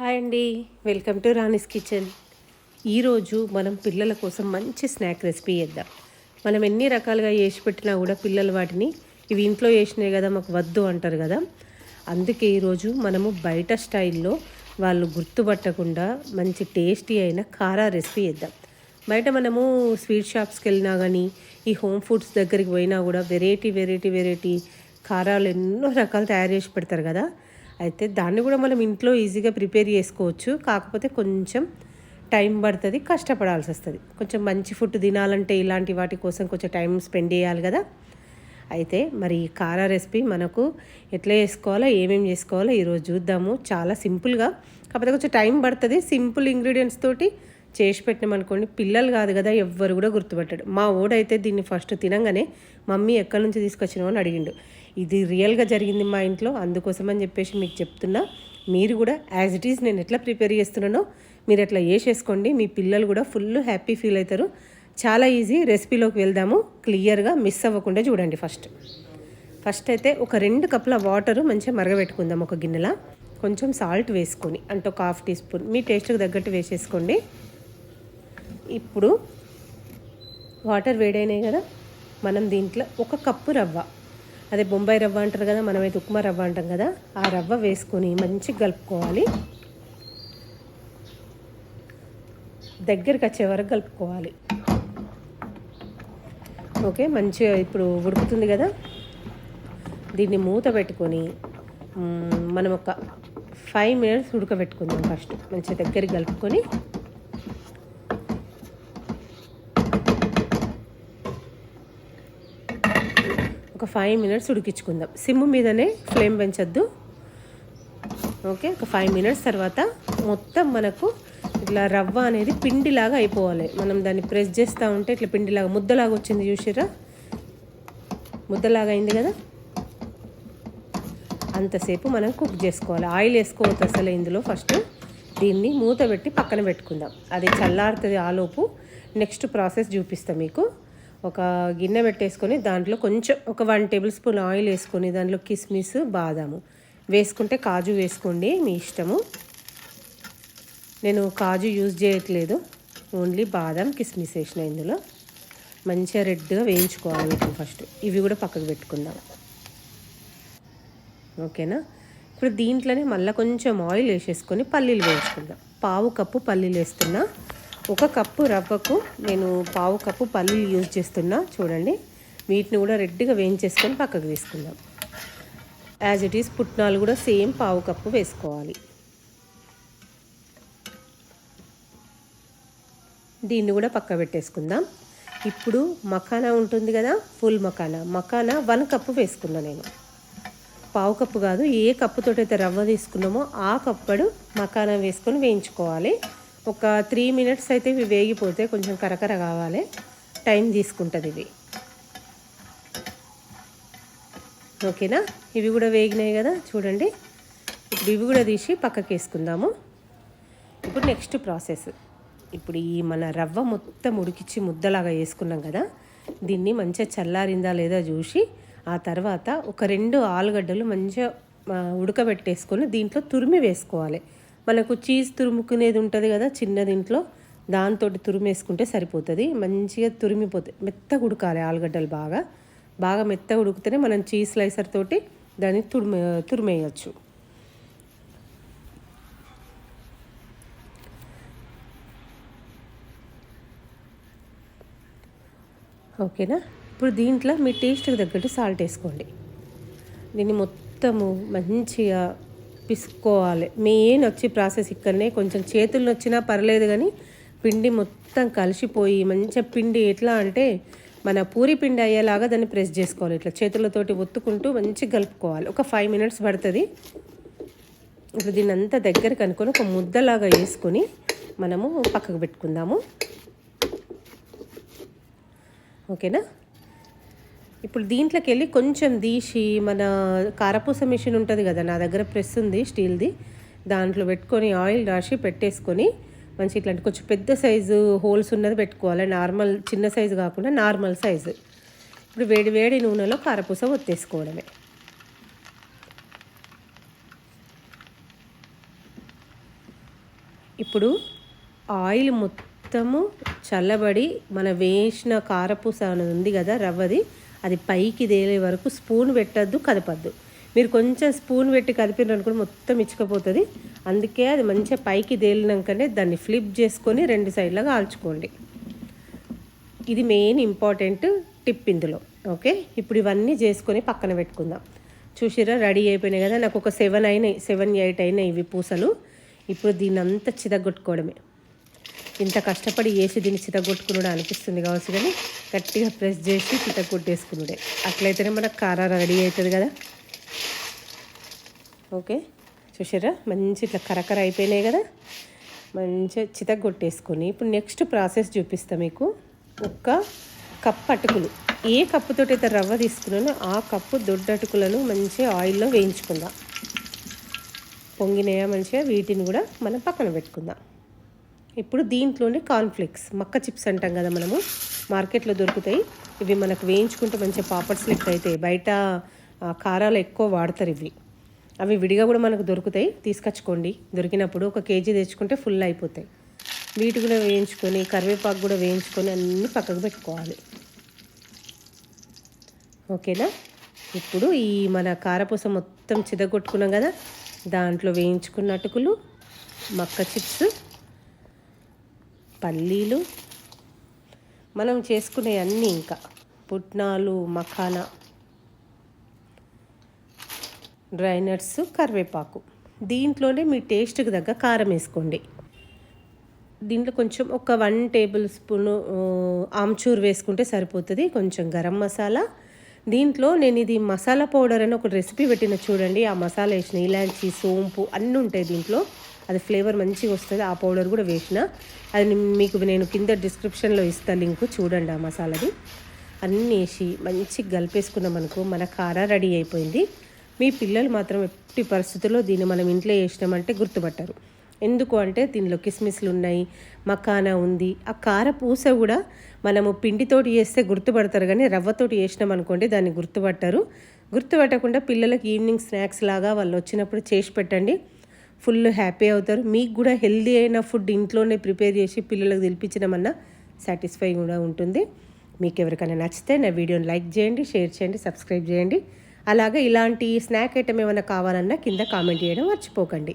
Hi అండి. Welcome to Rani's kitchen. ఈరోజు మనం పిల్లల కోసం మంచి స్నాక్ రెసిపీ చేద్దాం. మనం ఎన్ని రకాలుగా చేసి పెట్టినా కూడా పిల్లలు వాటిని ఇవి ఇంట్లో చేసినాయి కదా మాకు వద్దు అంటారు కదా. అందుకే ఈరోజు మనము బయట స్టైల్లో వాళ్ళు గుర్తుపట్టకుండా మంచి టేస్టీ అయిన కారా రెసిపీ చేద్దాం. బయట మనము స్వీట్ షాప్స్కి వెళ్ళినా కానీ ఈ హోమ్ ఫుడ్స్ దగ్గరికి పోయినా కూడా వెరైటీ వెరైటీ వెరైటీ కారాలు ఎన్నో రకాలు తయారు చేసి పెడతారు కదా. అయితే దాన్ని కూడా మనం ఇంట్లో ఈజీగా ప్రిపేర్ చేసుకోవచ్చు. కాకపోతే కొంచెం టైం పడుతుంది కష్టపడాల్సి వస్తుంది. కొంచెం మంచి ఫుడ్ తినాలంటే ఇలాంటి వాటి కోసం కొంచెం టైం స్పెండ్ చేయాలి కదా. అయితే మరి ఈ కార రెసిపీ మనకు ఎట్లా చేసుకోవాలో ఏమేమి చేసుకోవాలో ఈరోజు చూద్దాము. చాలా సింపుల్గా కాకపోతే కొంచెం టైం పడుతుంది. సింపుల్ ఇంగ్రీడియంట్స్ తోటి చేసి పెట్టినామనుకోండి పిల్లలు కాదు కదా ఎవ్వరు కూడా గుర్తుపెట్టాడు మా ఓడైతే దీన్ని ఫస్ట్ తినంగానే మమ్మీ ఎక్కడి నుంచి తీసుకొచ్చినావు? అని అడిగిండు. ఇది రియల్గా జరిగింది మా ఇంట్లో. అందుకోసం అని చెప్పేసి మీకు చెప్తున్నా. మీరు కూడా యాజ్ ఇట్ ఈజ్ నేను ఎట్లా ప్రిపేర్ చేస్తున్నానో మీరు ఎట్లా వేసేసుకోండి మీ పిల్లలు కూడా ఫుల్ హ్యాపీ ఫీల్ అవుతారు. చాలా ఈజీ రెసిపీలోకి వెళ్దాము. క్లియర్గా మిస్ అవ్వకుండా చూడండి ఫస్ట్. ఫస్ట్ అయితే ఒక రెండు కప్పుల వాటరు మంచిగా మరగబెట్టుకుందాం ఒక గిన్నెలో. కొంచెం సాల్ట్ వేసుకొని అంటే ఒక హాఫ్ టీ స్పూన్. మీ టేస్ట్కి తగ్గట్టు వేసేసుకోండి. ఇప్పుడు వాటర్ వేడైనాయి కదా. మనం దీంట్లో ఒక కప్పు రవ్వ అదే బొంబాయి రవ్వ అంటారు కదా మనమైతే ఉప్మా రవ్వ అంటాం కదా ఆ రవ్వ వేసుకొని మంచిగా కలుపుకోవాలి. దగ్గరికి వచ్చే వరకు కలుపుకోవాలి. ఓకే మంచిగా ఇప్పుడు ఉడుకుతుంది కదా. దీన్ని మూత పెట్టుకొని మనం ఒక ఫైవ్ మినిట్స్ ఉడకబెట్టుకుందాం ఫస్ట్ మంచిగా దగ్గరికి కలుపుకొని ఫైవ్ మినిట్స్ ఉడికించుకుందాం. సిమ్ మీదనే ఫ్లేమ్ పెంచొద్దు. ఓకే ఒక ఫైవ్ మినిట్స్ తర్వాత మొత్తం మనకు ఇట్లా రవ్వ అనేది పిండిలాగా అయిపోవాలి. మనం దాన్ని ప్రెస్ చేస్తూ ఉంటే ఇట్లా పిండిలాగా ముద్దలాగా వచ్చింది చూసిరా ముద్దలాగా అయింది కదా? అంతసేపు మనం కుక్ చేసుకోవాలి. ఆయిల్ వేసుకోవద్దు అసలు ఇందులో ఫస్ట్ దీన్ని మూత పెట్టి పక్కన పెట్టుకుందాం. అది చల్లారుతుంది ఆలోపు నెక్స్ట్ ప్రాసెస్ చూపిస్తాం మీకు. ఒక గిన్నె పెట్టేసుకొని దాంట్లో కొంచెం ఒక వన్ టేబుల్ స్పూన్ ఆయిల్ వేసుకొని దాంట్లో కిస్మిస్ బాదాము. వేసుకుంటే కాజు వేసుకోండి మీ ఇష్టము. నేను కాజు యూజ్ చేయట్లేదు. ఓన్లీ బాదం కిస్మిస్ వేసిన ఇందులో. మంచిగా రెడ్గా వేయించుకోవాలి వీటిని ఫస్ట్. ఇవి కూడా పక్కకు పెట్టుకుందాం. ఓకేనా? ఇప్పుడు దీంట్లోనే మళ్ళీ కొంచెం ఆయిల్ వేసేసుకొని పల్లీలు వేయించుకుందాం. పావు కప్పు పల్లీలు వేస్తున్నా. ఒక కప్పు రవ్వకు నేను పావు కప్పు పల్లీలు యూజ్ చేస్తున్నా. చూడండి. వీటిని కూడా రెడ్గా వేయించేసుకొని పక్కకు వేసుకుందాం యాజ్ ఇట్ ఈస్ పుట్నాలు కూడా సేమ్ పావు కప్పు వేసుకోవాలి. దీన్ని కూడా పక్క పెట్టేసుకుందాం. ఇప్పుడు మకానా ఉంటుంది కదా full makhana makhana one cup వేసుకున్నా నేను. పావు కప్పు కాదు ఏ కప్పుతో అయితే రవ్వ తీసుకున్నామో ఆ కప్పడు మకానా వేసుకొని వేయించుకోవాలి. ఒక త్రీ మినిట్స్ అయితే ఇవి వేగిపోతే కొంచెం కరకర కావాలి. టైం తీసుకుంటుంది ఇవి ఓకేనా? ఇవి కూడా వేగినాయి కదా? చూడండి. ఇప్పుడు ఇవి కూడా తీసి పక్కకి వేసుకుందాము. ఇప్పుడు నెక్స్ట్ ప్రాసెస్. ఇప్పుడు ఈ మన రవ్వ మొత్తం ఉడికిచ్చి ముద్దలాగా వేసుకున్నాం కదా? దీన్ని మంచిగా చల్లారిందా లేదా చూసి ఆ తర్వాత ఒక రెండు ఆలుగడ్డలు మంచిగా ఉడకబెట్టేసుకొని దీంట్లో తురిమి వేసుకోవాలి. మనకు చీజ్ తురుముకునేది ఉంటుంది కదా చిన్న దీంట్లో దాంతో తురిమేసుకుంటే సరిపోతుంది. మంచిగా తురిమిపోతుంది మెత్తగా ఉడకాలి ఆలుగడ్డలు బాగా. బాగా మెత్తగా ఉడికితేనే మనం చీజ్ స్లైసర్ తోటి దాన్ని తురిమే తురిమేయచ్చు. ఓకేనా? ఇప్పుడు దీంట్లో మీ టేస్ట్కి తగ్గట్టు సాల్ట్ వేసుకోండి. దీన్ని మొత్తము మంచిగా పిసుకోవాలి మెయిన్ వచ్చి ప్రాసెస్ ఇక్కడనే. కొంచెం చేతులు వచ్చినా పర్లేదు కానీ పిండి మొత్తం కలిసిపోయి మంచిగా పిండి ఎట్లా అంటే మన పూరి పిండి అయ్యేలాగా దాన్ని ప్రెస్ చేసుకోవాలి. ఇట్లా చేతులతోటి ఒత్తుకుంటూ మంచిగా కలుపుకోవాలి. ఒక ఫైవ్ మినిట్స్ పడుతుంది. ఇప్పుడు దీన్ని అంతా దగ్గరికి అనుకొని ఒక ముద్దలాగా వేసుకొని మనము పక్కకు పెట్టుకుందాము. ఓకేనా? ఇప్పుడు దీంట్లోకి వెళ్ళి కొంచెం తీసి మన కారపూస మిషన్ ఉంటుంది కదా నా దగ్గర ప్రెస్ ఉంది స్టీల్ది. దాంట్లో పెట్టుకొని ఆయిల్ రాసి పెట్టేసుకొని మంచి ఇట్లాంటి కొంచెం పెద్ద సైజు హోల్స్ ఉన్నది పెట్టుకోవాలి. నార్మల్ చిన్న సైజు కాకుండా నార్మల్ సైజు. ఇప్పుడు వేడి వేడి నూనెలో కారపూస ఇప్పుడు ఆయిల్ మొత్తము చల్లబడి మన వేసిన కారపూస అనేది ఉంది కదా రవ్వది. అది పైకి తేలే వరకు స్పూన్ పెట్టద్దు కదపద్దు. మీరు కొంచెం స్పూన్ పెట్టి కదిపిన అనుకోండి మొత్తం ఇచ్చుకపోతుంది. అందుకే అది మంచిగా పైకి తేలినాకనే దాన్ని ఫ్లిప్ చేసుకొని రెండు సైడ్లా కాల్చుకోండి ఇది మెయిన్ ఇంపార్టెంట్ టిప్ ఇందులో ఓకే? ఇప్పుడు ఇవన్నీ చేసుకొని పక్కన పెట్టుకుందాం. చూసిరా రెడీ అయిపోయినాయి కదా. నాకు ఒక సెవెన్ అయినాయి సెవెన్ ఎయిట్ అయినాయి ఇవి పూసలు. ఇప్పుడు దీన్ని అంతా చిదగొట్టుకోవడమే ఇంత కష్టపడి వేసి దీన్ని చితగొట్టుకున్నాడు అనిపిస్తుంది కావచ్చు కానీ గట్టిగా ప్రెస్ చేసి చితగొట్టేసుకున్నాడే. అట్లయితేనే మనకు కార రెడీ అవుతుంది కదా. ఓకే చూసారా మంచి ఇట్లా కరకర అయిపోయినాయి కదా. మంచిగా చితగొట్టేసుకొని ఇప్పుడు నెక్స్ట్ ప్రాసెస్ చూపిస్తా మీకు. ఒక్క కప్పు అటుకులు. ఏ కప్పుతోటి అయితే రవ్వ తీసుకున్నానో ఆ కప్పు దొడ్డ అటుకులను మంచిగా ఆయిల్లో వేయించుకుందాం. పొంగినాయా మంచిగా? వీటిని కూడా మనం పక్కన పెట్టుకుందాం. ఇప్పుడు దీంట్లోనే కాన్ఫ్లెక్స్ మక్క చిప్స్ అంటాం కదా మనము. మార్కెట్లో దొరుకుతాయి. ఇవి మనకు వేయించుకుంటే మంచిగా పాపడ్స్ లెక్క అవుతాయి బయట కారాలు ఎక్కువ వాడతారు ఇవి. అవి విడిగా కూడా మనకు దొరుకుతాయి. తీసుకొచ్చుకోండి. దొరికినప్పుడు ఒక కేజీ తెచ్చుకుంటే ఫుల్ అయిపోతాయి. వీటి కూడా వేయించుకొని కరివేపాకు కూడా వేయించుకొని అన్నీ పక్కకు పెట్టుకోవాలి. ఓకేనా? ఇప్పుడు ఈ మన కారపూస మొత్తం చిదగొట్టుకున్నాం కదా. దాంట్లో వేయించుకున్న అటుకులు మక్క చిప్స్ పల్లీలు. మనం చేసుకునే అన్నీ ఇంకా. పుట్నాలు మఖానా డ్రై నట్స్ కరివేపాకు. దీంట్లోనే మీ టేస్ట్కి తగ్గ కారం వేసుకోండి. దీంట్లో కొంచెం ఒక వన్ టేబుల్ స్పూన్ ఆమ్చూర్ వేసుకుంటే సరిపోతుంది. కొంచెం గరం మసాలా. దీంట్లో నేను ఇది మసాలా పౌడర్ అని ఒక రెసిపీ పెట్టిన చూడండి. ఆ మసాలా వేసిన ఇలాంచి సోంపు అన్నీ ఉంటాయి దీంట్లో. అది ఫ్లేవర్ మంచిగా వస్తుంది ఆ పౌడర్ కూడా వేసిన. అది మీకు నేను కింద డిస్క్రిప్షన్లో ఇస్తాను లింక్ చూడండి ఆ మసాలాది. అన్నీ వేసి మంచిగా కలిపేసుకున్నాం అనుకో మన కార రెడీ అయిపోయింది. మీ పిల్లలు మాత్రం ఎట్టి పరిస్థితుల్లో దీన్ని మనం ఇంట్లో వేసినామంటే గుర్తుపట్టరు. ఎందుకు అంటే దీనిలో కిస్మిస్లు ఉన్నాయి మకానా ఉంది. ఆ కార పూస కూడా మనము పిండితోటి చేస్తే గుర్తుపడతారు కానీ రవ్వతోటి చేసినాం అనుకోండి దాన్ని గుర్తుపట్టరు. గుర్తుపట్టకుండా పిల్లలకి ఈవినింగ్ స్నాక్స్ లాగా వాళ్ళు వచ్చినప్పుడు చేసి పెట్టండి. ఫుల్ హ్యాపీ అవుతారు. మీకు కూడా హెల్దీ అయిన ఫుడ్ ఇంట్లోనే ప్రిపేర్ చేసి పిల్లలకు తినిపించడమన్నా సాటిస్ఫై కూడా ఉంటుంది. మీకు ఎవరికైనా నచ్చితే నా వీడియోని లైక్ చేయండి షేర్ చేయండి సబ్స్క్రైబ్ చేయండి. అలాగే ఇలాంటి స్నాక్ ఐటమ్ ఏమైనా కావాలన్నా కింద కామెంట్ చేయడం మర్చిపోకండి.